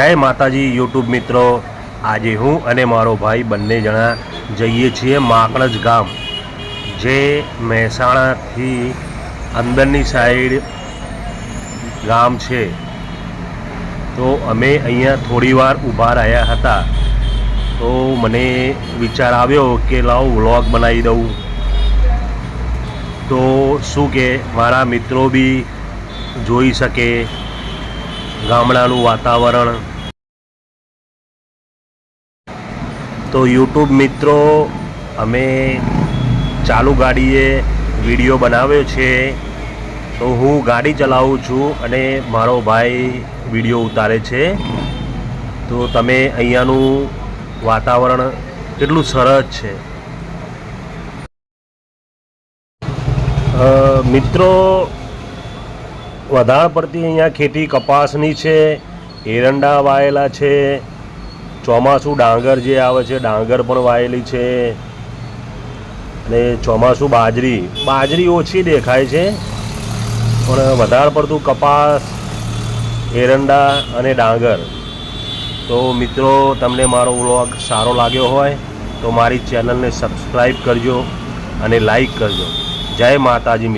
જય માતાજી યુટ્યુબ મિત્રો. આજે હું અને મારો ભાઈ બંને જણા જઈએ છીએ માકણજ ગામ, જે મહેસાણાથી અંદરની સાઈડ ગામ છે. તો અમે અહીંયા થોડી વાર ઊભા રહ્યા હતા. તો મને વિચાર આવ્યો કે લાવ વ્લોગ બનાવી દઉં. તો શું કે મારા મિત્રો બી જોઈ શકે ગામડાનું વાતાવરણ. તો યુટ્યુબ મિત્રો, અમે ચાલુ ગાડીએ વીડિયો બનાવ્યો છે. તો હું ગાડી ચલાવું છું અને મારો ભાઈ વીડિયો ઉતારે છે. તો તમે અહીંયાનું વાતાવરણ કેટલું સરસ છે. મિત્રો, વધારે પડતી અહીંયા ખેતી કપાસની છે, એરંડા વાયેલા છે ચોમાસું ડાંગર જે આવે છે, ડાંગર પણ વાયેલી છે. અને ચોમાસું બાજરી બાજરી ઓછી દેખાય છે, પણ વધારે પડતું કપાસ, એરંડા અને ડાંગર. તો મિત્રો, તમને મારો વ્લોગ સારો લાગ્યો હોય, તો મારી ચેનલને સબસ્ક્રાઈબ કરજો અને લાઈક કરજો. જય માતાજી.